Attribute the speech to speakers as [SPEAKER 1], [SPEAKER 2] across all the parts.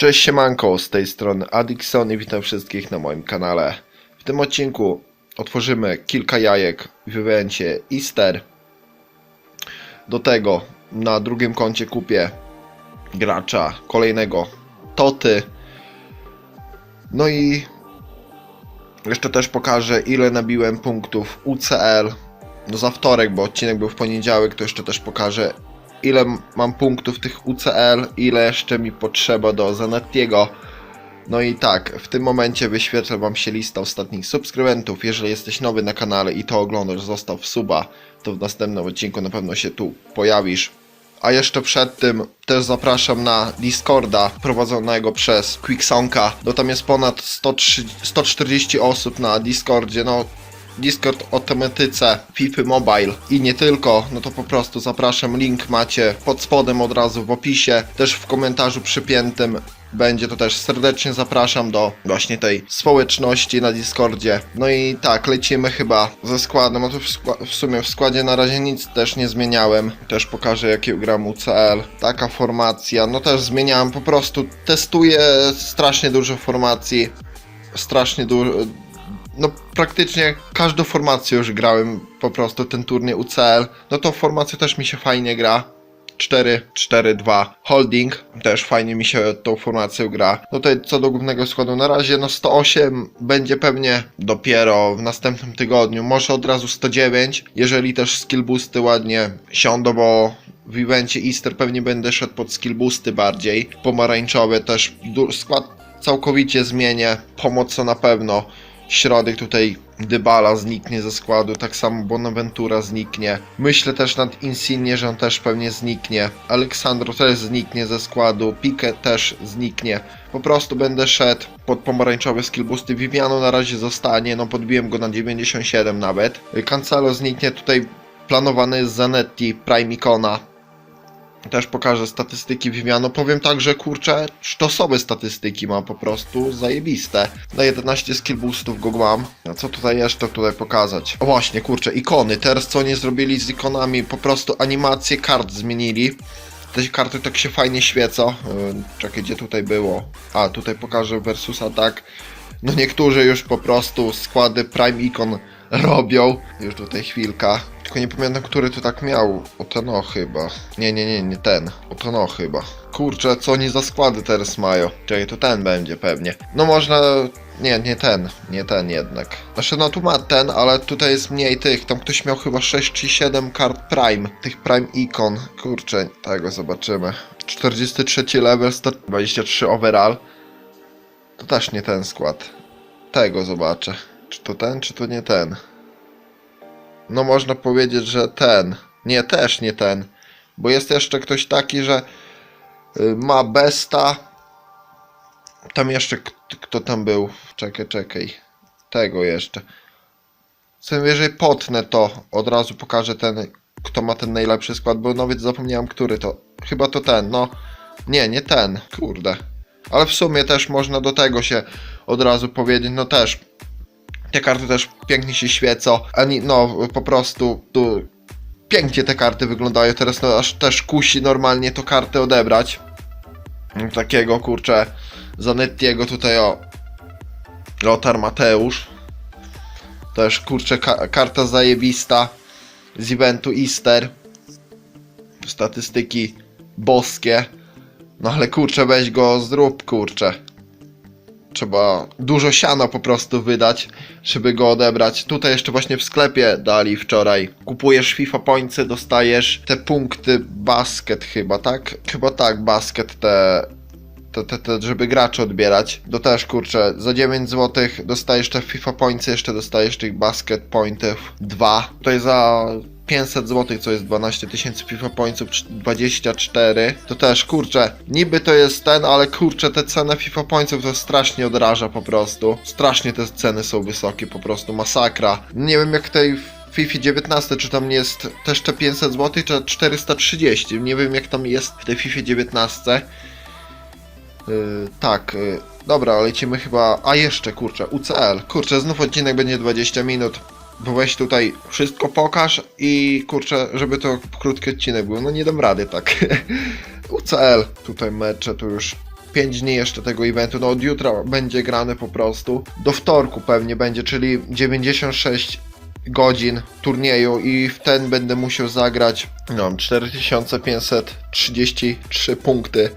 [SPEAKER 1] Cześć siemanko, z tej strony Adixon i witam wszystkich na moim kanale. W tym odcinku otworzymy kilka jajek w evencie Easter. Do tego na drugim koncie kupię gracza kolejnego Toty. No i jeszcze też pokażę ile nabiłem punktów UCL. No za wtorek, bo odcinek był w poniedziałek, to jeszcze też pokażę ile mam punktów tych UCL, ile jeszcze mi potrzeba do Zanettiego. No i tak, w tym momencie wyświetla Wam się lista ostatnich subskrybentów. Jeżeli jesteś nowy na kanale i to oglądasz, zostaw suba, to w następnym odcinku na pewno się tu pojawisz. A jeszcze przed tym też zapraszam na Discorda prowadzonego przez Quicksonka. No tam jest ponad 130, 140 osób na Discordzie. No Discord o tematyce FIFA Mobile i nie tylko, no to po prostu zapraszam, link macie pod spodem od razu w opisie, też w komentarzu przypiętym będzie to też serdecznie zapraszam do właśnie tej społeczności na Discordzie. No i tak, lecimy chyba ze składem, no to w, skła- w sumie w składzie na razie nic też nie zmieniałem. Też pokażę jakie gram UCL. Taka formacja, no też zmieniałem, po prostu testuję strasznie dużo formacji. Strasznie dużo, no praktycznie każdą formację już grałem po prostu ten turniej UCL. No to formację też mi się fajnie gra. 4, 4, 2 holding, też fajnie mi się tą formacją gra. No tutaj co do głównego składu na razie, no 108 będzie pewnie dopiero w następnym tygodniu, może od razu 109, jeżeli też skill boosty ładnie siądą, bo w evencie Easter pewnie będę szedł pod skill boosty bardziej. Pomarańczowe też skład całkowicie zmienię, pomoc na pewno. Środek tutaj Dybala zniknie ze składu, tak samo Bonaventura zniknie. Myślę też nad Insigne, że on też pewnie zniknie. Aleksandro też zniknie ze składu, Pique też zniknie. Po prostu będę szedł pod pomarańczowe skill boosty. Viviano na razie zostanie, no podbiłem go na 97 nawet. Cancelo zniknie, tutaj planowany jest Zanetti, Prime Icona. Też pokażę statystyki Viviano. Powiem tak, że kurczę, sztosowe statystyki ma po prostu zajebiste. Na 11 skill boostów go mam. A co tutaj jeszcze tutaj pokazać? O właśnie, kurczę, ikony. Teraz co oni zrobili z ikonami? Po prostu animację kart zmienili. Te karty tak się fajnie świecą. Yy, Czekaj, gdzie tutaj było? A, tutaj pokażę versus atak. No niektórzy już po prostu składy Prime Icon robią. Już tutaj chwilka. Tylko nie pamiętam, który to tak miał. O ten o chyba. Nie, nie, nie, nie ten. O ten o chyba. Kurczę, co oni za składy teraz mają? Czekaj, to ten będzie pewnie. No można... Nie, nie ten. Nie ten jednak. Znaczy no tu ma ten, ale tutaj jest mniej tych. Tam ktoś miał chyba 6 czy 7 kart Prime. Tych Prime Icon. Kurczę, tego zobaczymy. 43 level, 123 overall. To też nie ten skład. Tego zobaczę. Czy to ten, czy to nie ten? No można powiedzieć, że ten. Nie, też nie ten. Bo jest jeszcze ktoś taki, że y, ma Besta. Tam jeszcze kto tam był? Czekaj, czekaj. Tego jeszcze. Co najwyżej potnę to. Od razu pokażę ten, kto ma ten najlepszy skład, bo nawet zapomniałem, który to. Chyba to ten, no. Nie, nie ten. Kurde. Ale w sumie też można do tego się od razu powiedzieć, no też te karty też pięknie się świecą. Ani, no, po prostu tu pięknie te karty wyglądają. Teraz no, aż też kusi normalnie to kartę odebrać. Takiego kurczę Zanettiego tutaj o Lothar Mateusz. Też kurczę ka karta zajebista z eventu Easter. Statystyki boskie. No ale kurczę weź go zrób kurczę. Trzeba dużo siana po prostu wydać, żeby go odebrać. Tutaj jeszcze właśnie w sklepie dali wczoraj. Kupujesz FIFA Pointsy, dostajesz te punkty basket chyba, tak? Chyba tak, basket te, te, te, te żeby gracze odbierać. To też kurczę, za 9 zł dostajesz te FIFA Pointsy, jeszcze dostajesz tych basket pointów 2. Tutaj za 500 zł, co jest 12 tysięcy FIFA Pointsów, cz- 24. To też, kurczę, niby to jest ten, ale kurczę, te ceny FIFA Pointsów to strasznie odraża po prostu. Strasznie te ceny są wysokie, po prostu masakra. Nie wiem jak tej FIFA 19, czy tam jest też te 500 zł, czy 430. Nie wiem jak tam jest w tej FIFA 19. Yy, tak, yy, dobra, lecimy chyba. A jeszcze kurczę, UCL. Kurczę, znów odcinek będzie 20 minut. Weź tutaj wszystko pokaż i kurczę, żeby to krótki odcinek był. No nie dam rady tak. UCL. Tutaj mecze to już 5 dni jeszcze tego eventu. No od jutra będzie grane po prostu. Do wtorku pewnie będzie, czyli 96 godzin turnieju i w ten będę musiał zagrać no, 4533 punkty.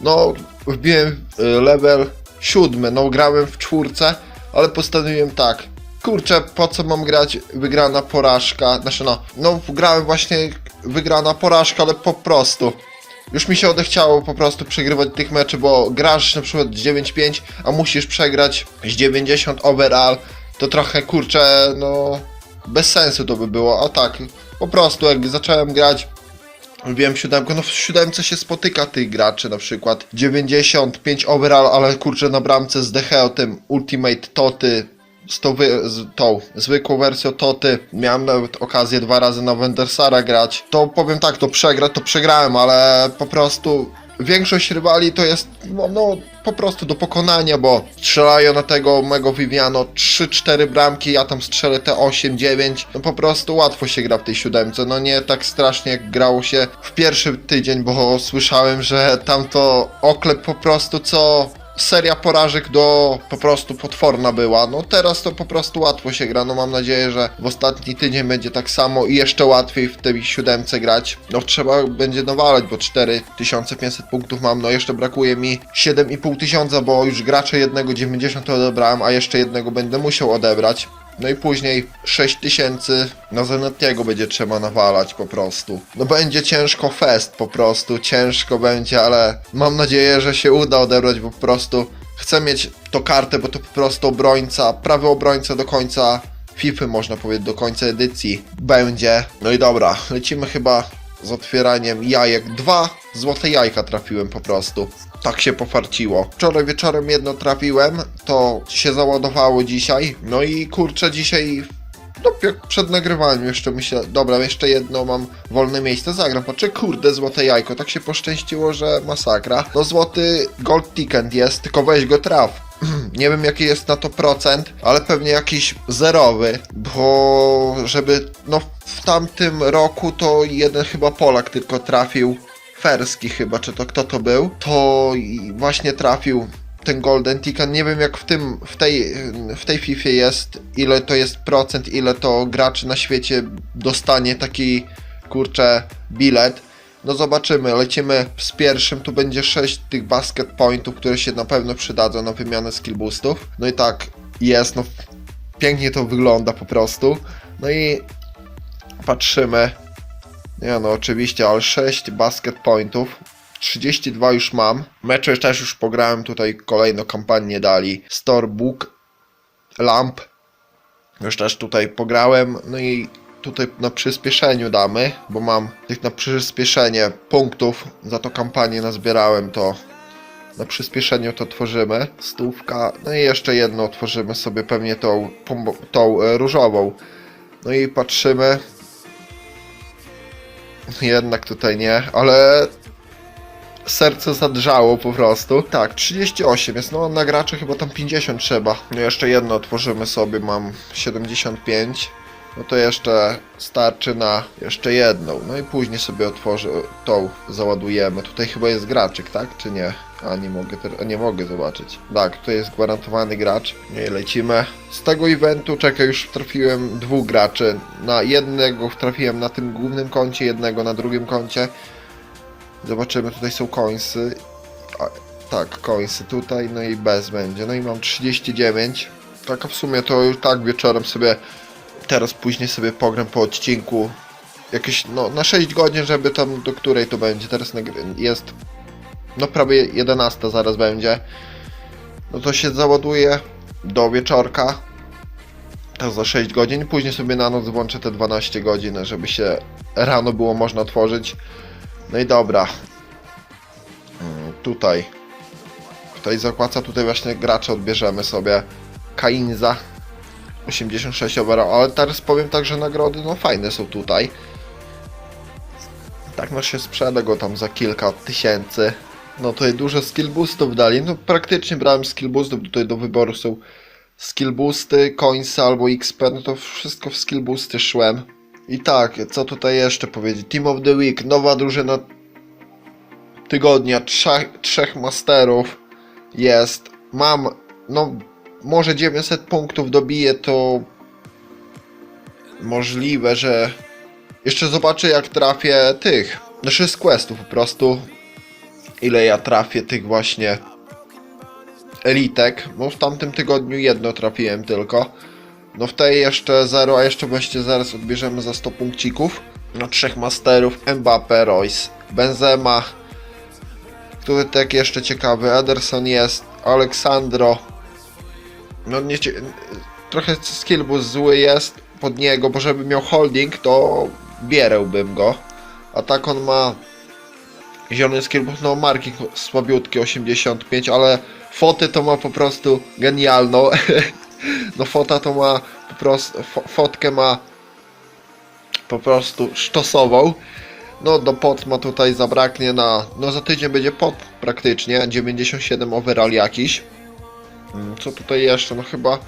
[SPEAKER 1] No, wbiłem y, level 7, no grałem w czwórce, ale postanowiłem tak. Kurczę, po co mam grać wygrana porażka? Znaczy no, no grałem właśnie wygrana porażka, ale po prostu. Już mi się odechciało po prostu przegrywać tych meczy, bo grasz na przykład z 9-5, a musisz przegrać z 90 overall, to trochę kurczę, no bez sensu to by było, a tak, po prostu jak zacząłem grać Wiem siódemkę, no w siódemce się spotyka tych graczy, na przykład 95 overall, ale kurczę na bramce z Deheo, tym Ultimate Toty, z tą, wy, z tą zwykłą wersją Toty, miałem nawet okazję dwa razy na Wendersara grać, to powiem tak, to przegrać, to przegrałem, ale po prostu większość rywali to jest, no, no po prostu do pokonania, bo strzelają na tego mego Viviano 3-4 bramki, ja tam strzelę te 8-9, no po prostu łatwo się gra w tej siódemce, no nie tak strasznie jak grało się w pierwszy tydzień, bo słyszałem, że tam to oklep po prostu co seria porażek do po prostu potworna była. No teraz to po prostu łatwo się gra. No mam nadzieję, że w ostatni tydzień będzie tak samo i jeszcze łatwiej w tej siódemce grać. No trzeba będzie nawalać, bo 4500 punktów mam. No jeszcze brakuje mi 7500, tysiąca, bo już gracze jednego 90 odebrałem, a jeszcze jednego będę musiał odebrać. No i później 6000 na Zenetiego będzie trzeba nawalać po prostu. No będzie ciężko fest po prostu, ciężko będzie, ale mam nadzieję, że się uda odebrać, bo po prostu chcę mieć to kartę, bo to po prostu obrońca, prawy obrońca do końca FIFA można powiedzieć, do końca edycji będzie. No i dobra, lecimy chyba z otwieraniem jajek. Dwa złote jajka trafiłem po prostu. Tak się pofarciło. Wczoraj wieczorem jedno trafiłem, to się załadowało dzisiaj. No i kurczę, dzisiaj no, jak przed nagrywaniem jeszcze myślę, dobra, jeszcze jedno mam wolne miejsce, zagram, patrzę, kurde, złote jajko, tak się poszczęściło, że masakra. No złoty gold ticket jest, tylko weź go traf. Nie wiem jaki jest na to procent, ale pewnie jakiś zerowy, bo żeby, no w tamtym roku to jeden chyba Polak tylko trafił, Ferski chyba, czy to kto to był, to właśnie trafił ten Golden Ticket. Nie wiem jak w tym, w tej, w tej FIFA jest, ile to jest procent, ile to graczy na świecie dostanie taki, kurczę, bilet. No zobaczymy, lecimy z pierwszym, tu będzie 6 tych basket pointów, które się na pewno przydadzą na wymianę skill boostów. No i tak, jest, no pięknie to wygląda po prostu. No i patrzymy. Nie no, oczywiście, ale 6 basket pointów. 32 już mam. Mecze też już pograłem, tutaj kolejną kampanię dali. Storebook, Lamp. Już też tutaj pograłem. No i tutaj na przyspieszeniu damy, bo mam tych na przyspieszenie punktów. Za to kampanię nazbierałem to. Na przyspieszeniu to tworzymy. Stówka. No i jeszcze jedno tworzymy sobie pewnie tą, tą e, różową. No i patrzymy. Jednak tutaj nie, ale serce zadrżało po prostu. Tak, 38 jest, no na graczy chyba tam 50 trzeba. No jeszcze jedno otworzymy sobie, mam 75. No to jeszcze starczy na jeszcze jedną. No i później sobie otworzę tą, załadujemy. Tutaj chyba jest graczyk, tak? Czy nie? A nie mogę, nie mogę zobaczyć. Tak, tutaj jest gwarantowany gracz. Lecimy. Z tego eventu, czekaj, już trafiłem dwóch graczy. Na jednego trafiłem na tym głównym koncie, jednego na drugim koncie. Zobaczymy, tutaj są. A, tak, coinsy tutaj, no i bez będzie. No i mam 39. Tak, w sumie to już tak wieczorem sobie, teraz później sobie pogram po odcinku. Jakieś, no, na 6 godzin, żeby tam, do której to będzie. Teraz jest, no prawie 11 zaraz będzie. No to się załaduje do wieczorka. To za 6 godzin. Później sobie na noc włączę te 12 godzin, żeby się rano było można tworzyć. No i dobra. Mm, Tutaj. Tutaj zakłaca, tutaj właśnie gracze odbierzemy sobie. Kainza. 86 overall, ale teraz powiem tak, że nagrody no fajne są tutaj. Tak no się sprzeda go tam za kilka tysięcy. No tutaj dużo skill boostów dali. No praktycznie brałem skill boostów, tutaj do wyboru są skill boosty, coinsy albo XP, no to wszystko w skill boosty szłem. I tak, co tutaj jeszcze powiedzieć? Team of the Week, nowa drużyna tygodnia trzech, trzech masterów jest. Mam, no, może 900 punktów dobiję, to możliwe, że jeszcze zobaczę jak trafię tych, znaczy z questów po prostu, ile ja trafię tych właśnie elitek, bo w tamtym tygodniu jedno trafiłem tylko. No w tej jeszcze 0, a jeszcze właśnie zaraz odbierzemy za 100 punkcików. No trzech masterów, Mbappe, Royce, Benzema, który tak jeszcze ciekawy, Ederson jest, Aleksandro. No nie, trochę skillbus zły jest pod niego, bo żeby miał holding, to bierałbym go. A tak on ma zielony skillbus, no marki słabiutki 85, ale foty to ma po prostu genialną. no fota to ma po prostu, fo, fotkę ma po prostu sztosową. No do pot ma tutaj zabraknie na, no za tydzień będzie pot praktycznie, 97 overall jakiś. Mm, Co tutaj jeszcze? No chyba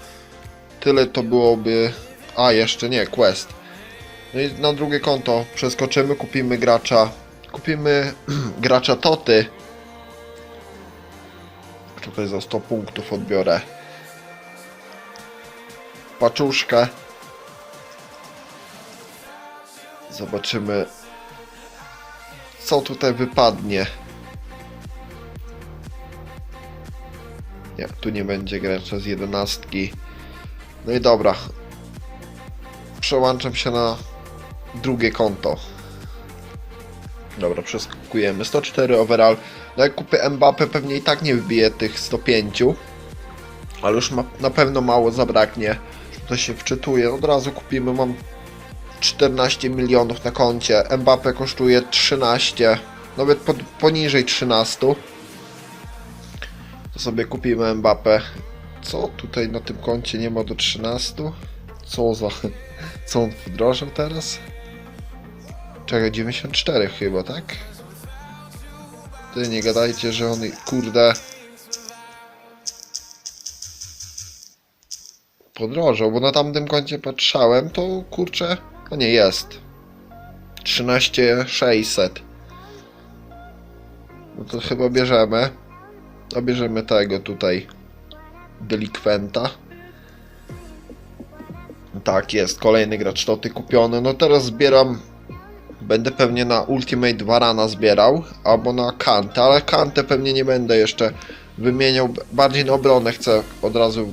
[SPEAKER 1] tyle to byłoby, a jeszcze nie, quest. No i na drugie konto przeskoczymy, kupimy gracza, kupimy gracza Toty. Tutaj za 100 punktów odbiorę paczuszkę. Zobaczymy, co tutaj wypadnie. Nie, tu nie będzie gracza z jedenastki. No i dobra. Przełączam się na drugie konto. Dobra, przeskakujemy. 104 overall. No jak kupię Mbappe pewnie i tak nie wbije tych 105. Ale już ma, na pewno mało zabraknie. To się wczytuje. Od razu kupimy. Mam 14 milionów na koncie. Mbappe kosztuje 13. Nawet pod, poniżej 13. To sobie kupimy Mbappe. Co tutaj na tym koncie nie ma do 13? Co za... Co on wdrożył teraz? Czekaj, 94 chyba, tak? Ty nie gadajcie, że on, kurde... Podrożał, bo na tamtym koncie patrzałem, to kurczę... No nie, jest. 13600. No to chyba bierzemy. A bierzemy tego tutaj. Delikwenta. Tak, jest. Kolejny gracz Toty kupiony. No teraz zbieram... Będę pewnie na Ultimate Varana zbierał, albo na Kantę, ale Kantę pewnie nie będę jeszcze wymieniał. Bardziej na obronę chcę od razu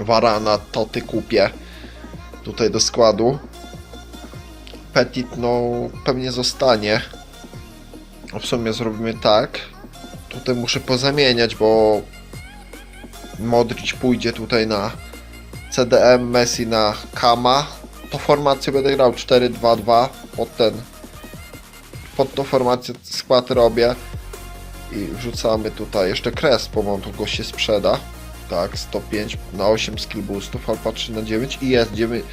[SPEAKER 1] Varana, Toty kupię tutaj do składu. Petit no pewnie zostanie. W sumie zrobimy tak. Tutaj muszę pozamieniać, bo Modric pójdzie tutaj na CDM, Messi na Kama. Formację będę grał 4-2-2 pod ten pod tą formację skład robię i wrzucamy tutaj jeszcze Crespo, mam tu go się sprzeda. Tak, 105 na 8 skill boostów, alfa 3 na 9 i jest 9,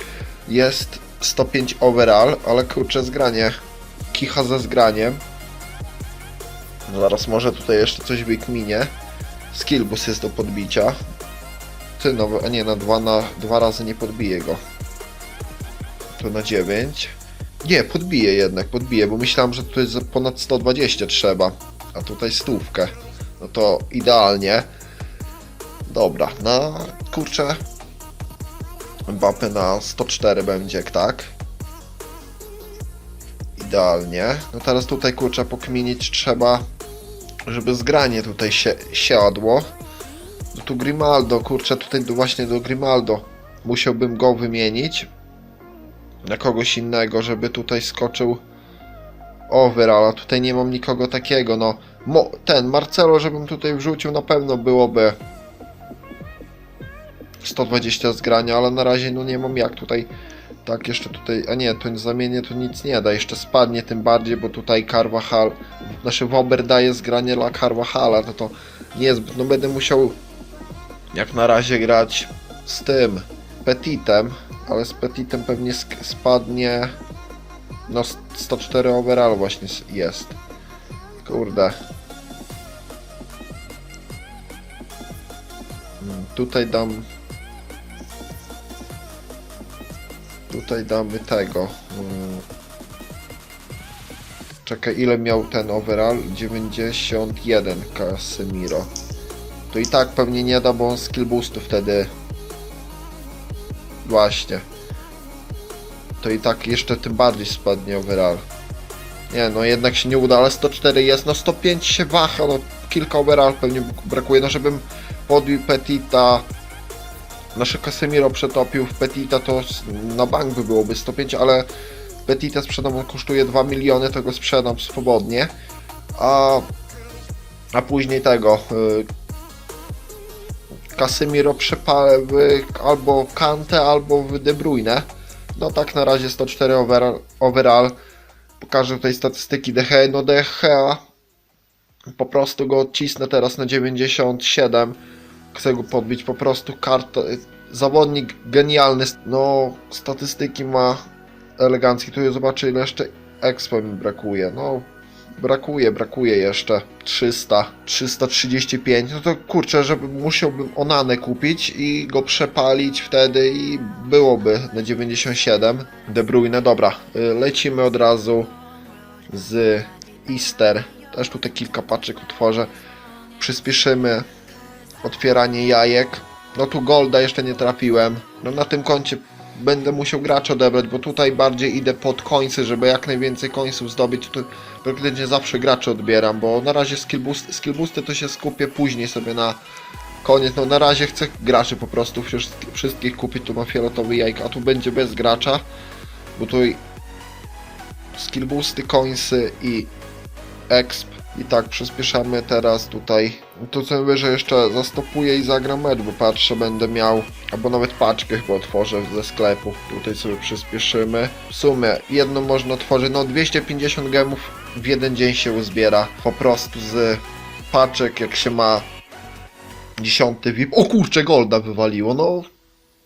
[SPEAKER 1] jest 105 overall, ale kurczę zgranie kicha ze zgraniem no zaraz może tutaj jeszcze coś wykminie. Skill boost jest do podbicia. Ty no, a nie, na dwa, na dwa razy nie podbije go to na 9 nie, podbije jednak, podbije, bo myślałem, że tutaj ponad 120 trzeba a tutaj stówkę no to idealnie Dobra, na kurczę Mbappe na 104 będzie, tak. Idealnie. No teraz tutaj kurczę pokminić trzeba, żeby zgranie tutaj się siadło. No tu Grimaldo, kurczę tutaj właśnie do Grimaldo musiałbym go wymienić na kogoś innego, żeby tutaj skoczył. Overall, tutaj nie mam nikogo takiego, no. Mo ten Marcelo, żebym tutaj wrzucił na pewno byłoby 120 zgrania, ale na razie no nie mam jak tutaj tak jeszcze tutaj, a nie, to zamienię to nic nie da, jeszcze spadnie tym bardziej, bo tutaj Carvajal, nasze Wober daje zgranie dla Carvajala, no to niezbyt, no będę musiał jak na razie grać z tym Petitem, ale z Petitem pewnie spadnie no 104 overall właśnie jest. Kurde. Mm, Tutaj dam Tutaj damy tego. mm, Czek, Czekaj, ile miał ten overall? 91 Casemiro. To i tak pewnie nie da, bo on skill boostu wtedy... Właśnie. To i tak jeszcze tym bardziej spadnie overall. Nie, no jednak się nie uda, ale 104 jest, no 105 się waha, no kilka overall pewnie brakuje, no żebym podbił Petita, nasze Casemiro przetopił w Petita, to na bank by byłoby 105, ale Petita sprzedam, on kosztuje 2 miliony, to go sprzedam swobodnie, a, a później tego, y, Casemiro przepalę w albo Kante, albo w De Bruyne, no tak na razie 104 overall, overall. pokażę tutaj statystyki DH, no DH po prostu go odcisnę teraz na 97, chcę go podbić, po prostu karta, zawodnik genialny, no statystyki ma eleganckie, tu zobaczę ile jeszcze expo mi brakuje, no brakuje, brakuje jeszcze 300, 335, no to kurczę, żeby musiałbym Onanę kupić i go przepalić wtedy i byłoby na 97 De Bruyne, dobra, y, lecimy od razu z Easter, też tutaj kilka paczek otworzę, przyspieszymy otwieranie jajek, no tu Golda jeszcze nie trafiłem, no na tym koncie będę musiał gracza odebrać, bo tutaj bardziej idę pod końce, żeby jak najwięcej końców zdobyć, tu praktycznie zawsze gracze odbieram, bo na razie skill, boost, skill boosty to się skupię później sobie na koniec, no na razie chcę graczy po prostu wszystkich, kupić, tu ma fioletowy jajka, a tu będzie bez gracza, bo tu skill boosty, coinsy i exp i tak przyspieszamy teraz tutaj. To co że jeszcze zastopuję i zagram mecz, bo patrzę będę miał, albo nawet paczkę chyba otworzę ze sklepu. Tutaj sobie przyspieszymy. W sumie jedno można otworzyć, no 250 gemów w jeden dzień się uzbiera. Po prostu z paczek jak się ma 10 VIP. O kurczę, golda wywaliło, no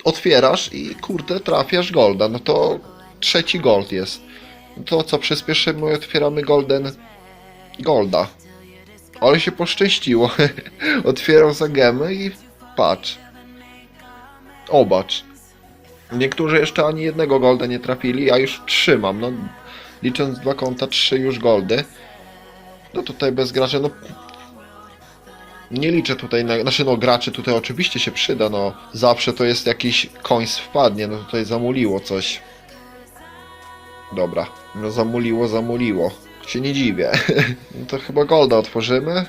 [SPEAKER 1] otwierasz i kurde trafiasz golda, no to trzeci gold jest. To co, przyspieszymy i otwieramy golden Golda. Ale się poszczęściło. Otwieram za gemę i patrz. Obacz. Niektórzy jeszcze ani jednego golda nie trafili, a już trzymam. No, licząc dwa konta, trzy już goldy. No tutaj bez graczy, no... Nie liczę tutaj na... Znaczy no graczy tutaj oczywiście się przyda, no. Zawsze to jest jakiś końc wpadnie, no tutaj zamuliło coś. Dobra, no zamuliło, zamuliło. Się nie dziwię. No to chyba Golda otworzymy.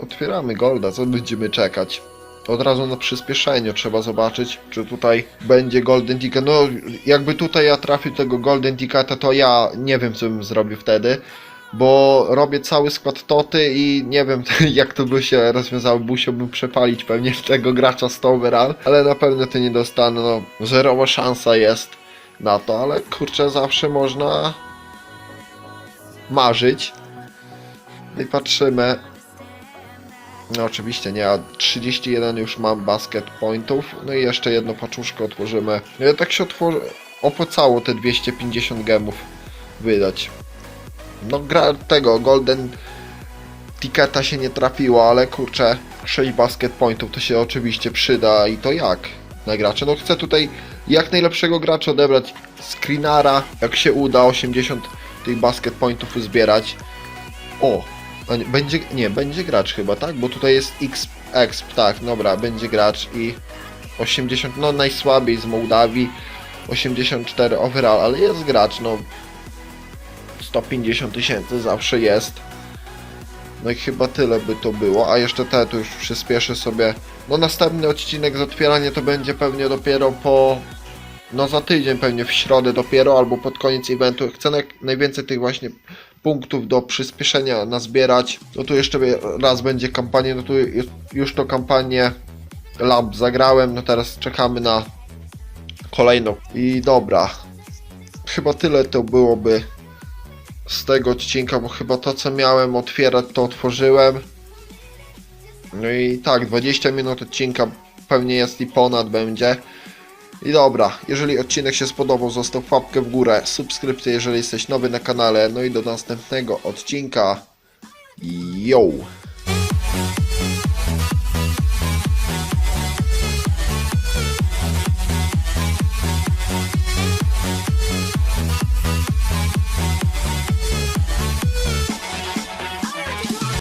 [SPEAKER 1] Otwieramy Golda, co będziemy czekać? Od razu na przyspieszeniu trzeba zobaczyć, czy tutaj będzie Golden Ticket. No, jakby tutaj ja trafił tego Golden Ticketa, to ja nie wiem, co bym zrobił wtedy. Bo robię cały skład toty i nie wiem, jak to by się rozwiązało. Musiałbym przepalić pewnie tego gracza 100 overall, ale na pewno to nie dostanę. No, zerowa szansa jest na to, ale kurczę, zawsze można marzyć. No I patrzymy. No oczywiście nie, a 31 już mam basket pointów. No i jeszcze jedno paczuszko otworzymy. No i tak się otworzy... opłacało te 250 gemów wydać. No gra tego, golden ticketa się nie trafiło, ale kurczę, 6 basket pointów to się oczywiście przyda i to jak na. No chcę tutaj jak najlepszego gracza odebrać screenara, jak się uda 80 tych basket pointów uzbierać. O, nie, będzie, nie, będzie gracz chyba, tak? Bo tutaj jest X, exp, tak, dobra, będzie gracz i 80, no najsłabiej z Mołdawii, 84 overall, ale jest gracz, no 150 tysięcy zawsze jest. No i chyba tyle by to było, a jeszcze te tu już przyspieszę sobie. No następny odcinek z otwierania to będzie pewnie dopiero po no za tydzień pewnie w środę dopiero, albo pod koniec eventu. Chcę najwięcej tych właśnie punktów do przyspieszenia nazbierać. No tu jeszcze raz będzie kampania, no tu już- już to kampanię Lab zagrałem, no teraz czekamy na kolejną. I dobra, chyba tyle to byłoby z tego odcinka, bo chyba to co miałem otwierać to otworzyłem. No i tak, 20 minut odcinka pewnie jest i ponad będzie. I dobra, jeżeli odcinek się spodobał, zostaw łapkę w górę, subskrypcję, jeżeli jesteś nowy na kanale, no i do następnego odcinka. Yo!